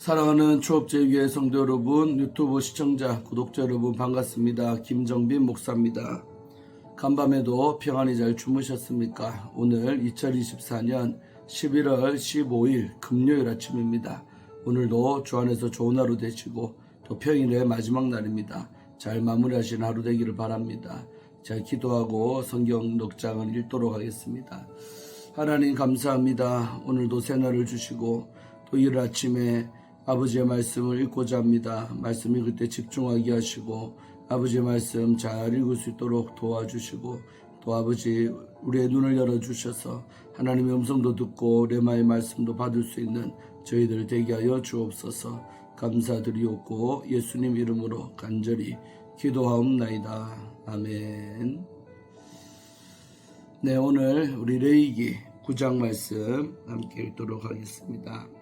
사랑하는 초업제위의 성도 여러분, 유튜브 시청자, 구독자 여러분 반갑습니다. 김정빈 목사입니다. 간밤에도 평안히 잘 주무셨습니까? 오늘 2024년 11월 15일 금요일 아침입니다. 오늘도 주 안에서 좋은 하루 되시고 또 평일의 마지막 날입니다. 잘 마무리하신 하루 되기를 바랍니다. 잘 기도하고 성경 넉장을 읽도록 하겠습니다. 하나님 감사합니다. 오늘도 새날을 주시고 또 이일 아침에 아버지의 말씀을 읽고자 합니다. 말씀 읽을 때 집중하게 하시고 아버지의 말씀 잘 읽을 수 있도록 도와주시고 또 아버지 우리의 눈을 열어주셔서 하나님의 음성도 듣고 레마의 말씀도 받을 수 있는 저희들 되게 하여 주옵소서 감사드리옵고 예수님 이름으로 간절히 기도하옵나이다. 아멘 네 오늘 우리 레이기 9장 말씀 함께 읽도록 하겠습니다.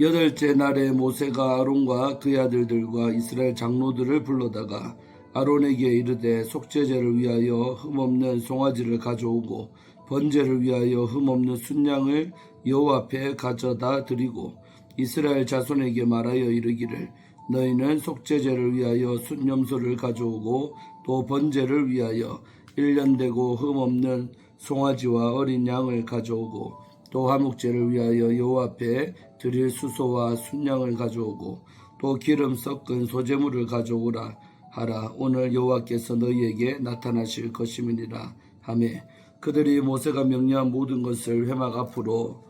여덟째 날에 모세가 아론과 그의 아들들과 이스라엘 장로들을 불러다가 아론에게 이르되 속죄제를 위하여 흠없는 송아지를 가져오고 번제를 위하여 흠없는 순양을 여호와 앞에 가져다 드리고 이스라엘 자손에게 말하여 이르기를 너희는 속죄제를 위하여 순염소를 가져오고 또 번제를 위하여 일년 되고 흠없는 송아지와 어린 양을 가져오고 또 화목제를 위하여 여호와 앞에 드릴 수소와 순양을 가져오고 또 기름 섞은 소재물을 가져오라 하라. 오늘 여호와께서 너희에게 나타나실 것임이니라. 하매 그들이 모세가 명령한 모든 것을 회막 앞으로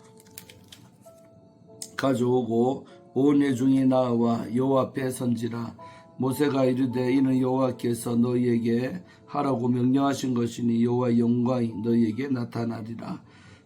가져오고 온 회중이 나와 여호와 앞에 선지라. 모세가 이르되 이는 여호와께서 너희에게 하라고 명령하신 것이니 여호와의 영광이 너희에게 나타나리라.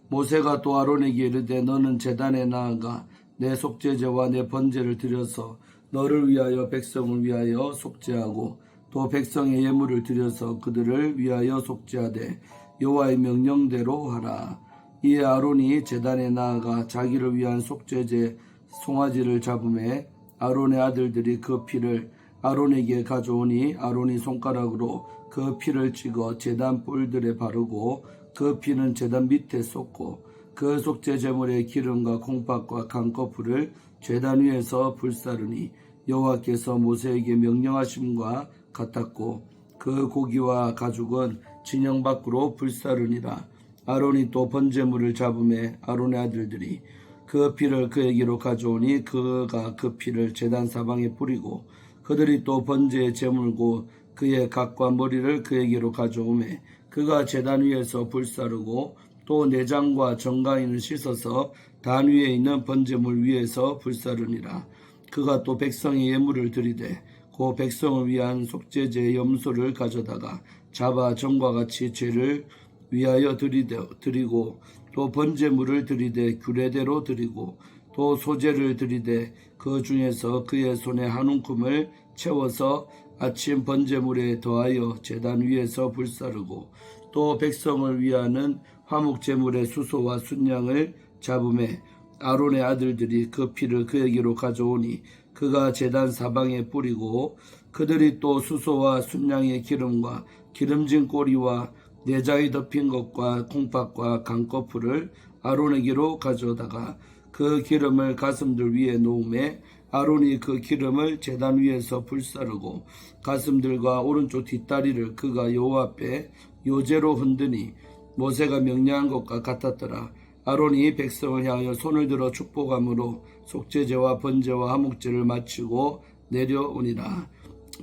모세가 또 아론에게 이르되 너는 제단에 나아가 내 속죄제와 내 번제를 드려서 너를 위하여 백성을 위하여 속죄하고 또 백성의 예물을 드려서 그들을 위하여 속죄하되 여호와의 명령대로 하라. 이에 아론이 제단에 나아가 자기를 위한 속죄제 송아지를 잡음에 아론의 아들들이 그 피를 아론에게 가져오니 아론이 손가락으로 그 피를 찍어 제단 뿔들에 바르고 그 피는 제단 밑에 쏟고 그 속죄 제물의 기름과 콩팥과 강꺼풀을 제단 위에서 불사르니 여호와께서 모세에게 명령하심과 같았고 그 고기와 가죽은 진영 밖으로 불사르니라. 아론이 또 번제물을 잡음에 아론의 아들들이 그 피를 그에게로 가져오니 그가 그 피를 제단 사방에 뿌리고 그들이 또 번제에 제물고 그의 각과 머리를 그에게로 가져오매 그가 제단 위에서 불사르고 또 내장과 정가인을 씻어서 단 위에 있는 번제물 위에서 불사르니라. 그가 또 백성의 예물을 드리되 그 백성을 위한 속죄제 염소를 가져다가 잡아 전과 같이 죄를 위하여 드리되, 드리고 또 번제물을 드리되 규례대로 드리고 또 소제를 드리되 그 중에서 그의 손에 한 움큼을 채워서 아침 번제물에 더하여 제단 위에서 불사르고 또 백성을 위하는 화목제물의 수소와 순양을 잡음에 아론의 아들들이 그 피를 그에게로 가져오니 그가 제단 사방에 뿌리고 그들이 또 수소와 순양의 기름과 기름진 꼬리와 내장이 덮인 것과 콩팥과 강꺼풀을 아론에게로 가져다가 그 기름을 가슴들 위에 놓음에 아론이 그 기름을 제단 위에서 불사르고 가슴들과 오른쪽 뒷다리를 그가 여호와 앞에 요제로 흔드니 모세가 명령한 것과 같았더라. 아론이 백성을 향하여 손을 들어 축복함으로 속죄제와 번제와 화목제를 마치고 내려오니라.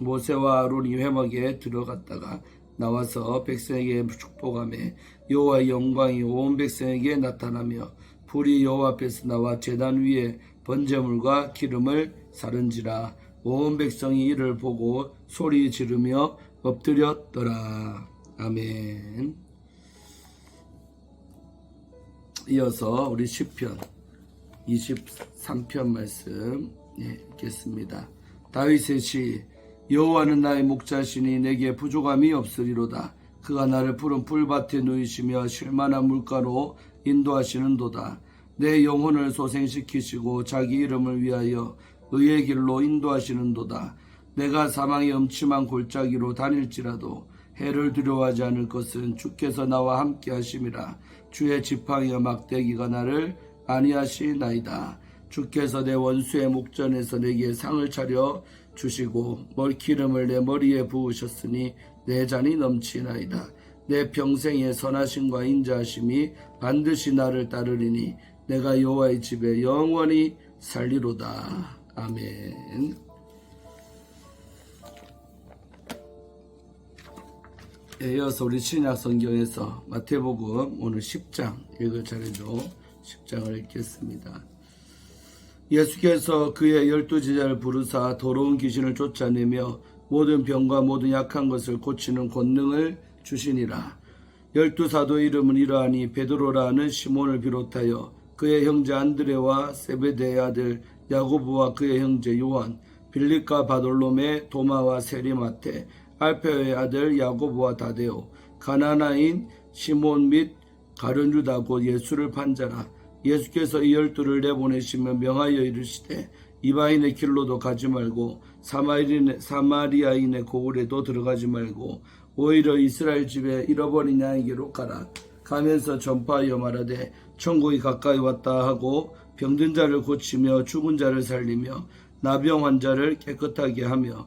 모세와 아론이 회막에 들어갔다가 나와서 백성에게 축복함에 여호와의 영광이 온 백성에게 나타나며 불이 여호와 앞에서 나와 제단 위에 번제물과 기름을 사른지라 온 백성이 이를 보고 소리 지르며 엎드렸더라. 아멘. 이어서 우리 10편 23편 말씀 예, 읽겠습니다. 다윗의 시 여호와는 나의 목자시니 내게 부족함이 없으리로다. 그가 나를 푸른 풀밭에 누이시며 쉴만한 물가로 인도하시는도다. 내 영혼을 소생시키시고 자기 이름을 위하여 의의 길로 인도하시는도다. 내가 사망의 음침한 골짜기로 다닐지라도 해를 두려워하지 않을 것은 주께서 나와 함께 하심이라. 주의 지팡이와 막대기가 나를 안위하시나이다. 주께서 내 원수의 목전에서 내게 상을 차려 주시고 머리 기름을 내 머리에 부으셨으니 내 잔이 넘치나이다. 내 평생의 선하심과 인자하심이 반드시 나를 따르리니 내가 여호와의 집에 영원히 살리로다. 아멘. 이어서 우리 신약 성경에서 마태복음 오늘 10장 읽을 차례로 10장을 읽겠습니다. 예수께서 그의 열두 제자를 부르사 더러운 귀신을 쫓아내며 모든 병과 모든 약한 것을 고치는 권능을 주시니라. 열두 사도 이름은 이러하니 베드로라는 시몬을 비롯하여 그의 형제 안드레와 세베대의 아들 야고보와 그의 형제 요한, 빌립과 바돌로메, 도마와 세리마테, 알페의 아들 야고보와 다데오, 가나나인 시몬 및곧 예수를 판자라. 예수께서 이 열두를 내보내시며 명하여 이르시되 이방인의 길로도 가지 말고 사마리아인의, 사마리아인의 고을에도 들어가지 말고 오히려 이스라엘 집에 잃어버린 양에게로 가라. 가면서 전파하여 말하되 천국이 가까이 왔다 하고 병든 자를 고치며 죽은 자를 살리며 나병 환자를 깨끗하게 하며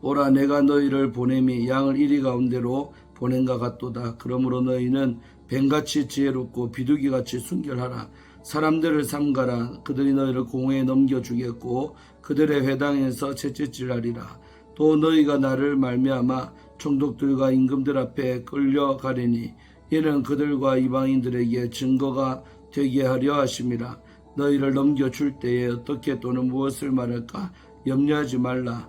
오라 내가 너희를 보냄이 양을 이리 가운데로 보낸가 같도다. 그러므로 너희는 뱀같이 지혜롭고 비둘기같이 순결하라. 사람들을 삼가라. 그들이 너희를 공회에 넘겨주겠고 그들의 회당에서 채찍질하리라. 또 너희가 나를 말미암아 총독들과 임금들 앞에 끌려가리니 이는 그들과 이방인들에게 증거가 되게 하려 하심이라. 너희를 넘겨줄 때에 어떻게 또는 무엇을 말할까 염려하지 말라.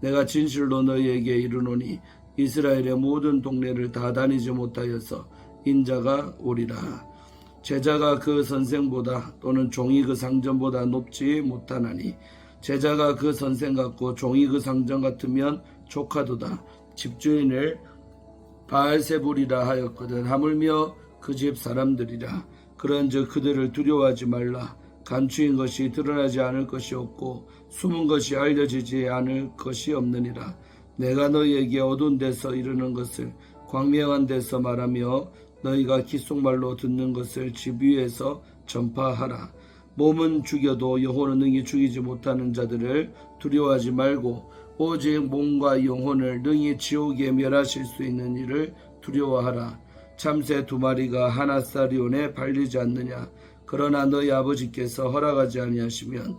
내가 진실로 너희에게 이르노니 이스라엘의 모든 동네를 다 다니지 못하여서 인자가 오리라. 제자가 그 선생보다 또는 종이 그 상전보다 높지 못하나니 제자가 그 선생 같고 종이 그 상전 같으면 조카도다. 집주인을 바알세불이라 하였거든 하물며 그 집 사람들이라 그런즉 그들을 두려워하지 말라 감추인 것이 드러나지 않을 것이 없고 숨은 것이 알려지지 않을 것이 없느니라 내가 너희에게 어두운 데서 이르는 것을 광명한 데서 말하며 너희가 귓속말로 듣는 것을 집 위에서 전파하라 몸은 죽여도 영혼은 능히 죽이지 못하는 자들을 두려워하지 말고 오직 몸과 영혼을 능히 지옥에 멸하실 수 있는 일을 두려워하라. 참새 두 마리가 하나 쌀이온에 발리지 않느냐. 그러나 너희 아버지께서 허락하지 아니하시면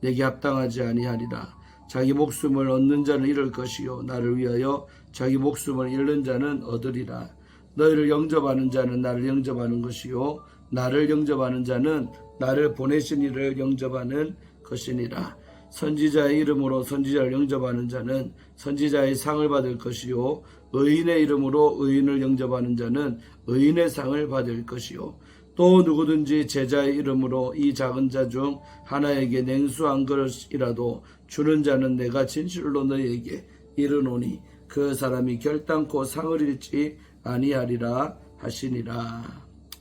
내게 합당하지 아니하리라. 자기 목숨을 얻는 자는 잃을 것이요 나를 위하여 자기 목숨을 잃는 자는 얻으리라. 너희를 영접하는 자는 나를 영접하는 것이요 나를 영접하는 자는 나를 보내신 이를 영접하는 것이니라. 선지자의 이름으로 선지자를 영접하는 자는 선지자의 상을 받을 것이요 의인의 이름으로 의인을 영접하는 자는 의인의 상을 받을 것이요 또 누구든지 제자의 이름으로 이 작은 자 중 하나에게 냉수 한 그릇이라도 주는 자는 내가 진실로 너희에게 이르노니 그 사람이 결단코 상을 잃지 아니하리라 하시니라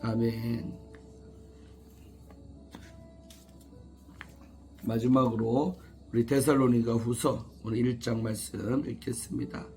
아멘. 마지막으로 우리 데살로니가 후서 오늘 1장 말씀 읽겠습니다.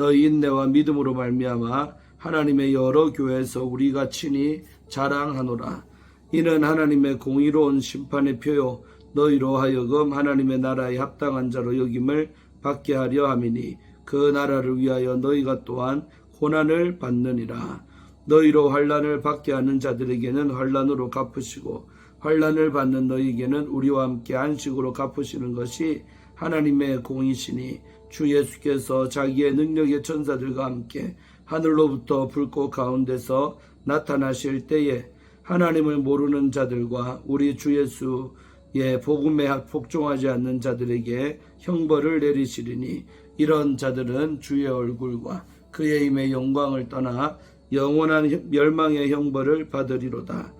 너희 인내와 믿음으로 말미암아 하나님의 여러 교회에서 우리가 친히 자랑하노라. 이는 하나님의 공의로운 심판의 표요 너희로 하여금 하나님의 나라에 합당한 자로 여김을 받게 하려 함이니 그 나라를 위하여 너희가 또한 고난을 받느니라. 너희로 환란을 받게 하는 자들에게는 환란으로 갚으시고 환란을 받는 너희에게는 우리와 함께 안식으로 갚으시는 것이 하나님의 공이시니 주 예수께서 자기의 능력의 천사들과 함께 하늘로부터 불꽃 가운데서 나타나실 때에 하나님을 모르는 자들과 우리 주 예수의 복음에 복종하지 않는 자들에게 형벌을 내리시리니 이런 자들은 주의 얼굴과 그의 힘의 영광을 떠나 영원한 멸망의 형벌을 받으리로다.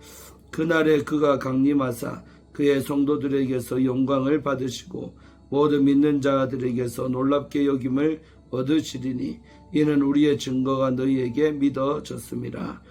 그날에 그가 강림하사 그의 성도들에게서 영광을 받으시고 모든 믿는 자들에게서 놀랍게 여김을 얻으시리니 이는 우리의 증거가 너희에게 믿어졌습니다.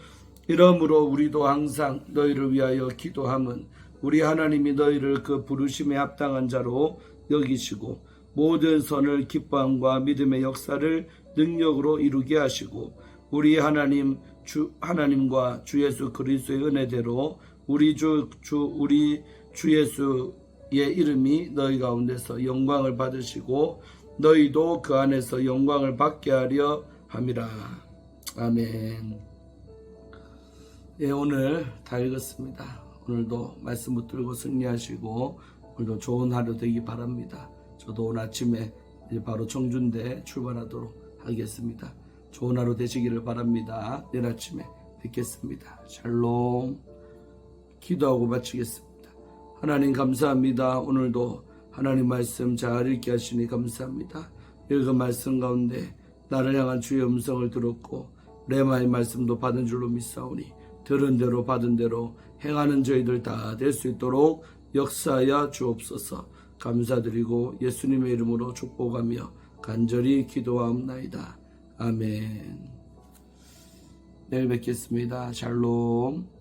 이러므로 우리도 항상 너희를 위하여 기도함은 우리 하나님이 너희를 그 부르심에 합당한 자로 여기시고 모든 선을 기뻐함과 믿음의 역사를 능력으로 이루게 하시고 우리 하나님 주 하나님과 주 예수 그리스도의 은혜대로 우리 주, 주 우리 주 예수 의 이름이 너희 가운데서 영광을 받으시고 너희도 그 안에서 영광을 받게 하려 함이라. 아멘. 예, 오늘 다 읽었습니다. 오늘도 말씀 붙들고 승리하시고 오늘도 좋은 하루 되기 바랍니다. 저도 오늘 아침에 바로 청준대 출발하도록 하겠습니다. 좋은 하루 되시기를 바랍니다. 내일 아침에 뵙겠습니다. 샬롬. 기도하고 마치겠습니다. 하나님 감사합니다. 오늘도 하나님 말씀 잘 읽게 하시니 감사합니다. 읽은 말씀 가운데 나를 향한 주의 음성을 들었고 레마의 말씀도 받은 줄로 믿사오니 들은 대로 받은 대로 행하는 저희들 다 될 수 있도록 역사하여 주옵소서 감사드리고 예수님의 이름으로 축복하며 간절히 기도하옵나이다. 아멘. 내일 뵙겠습니다. 샬롬.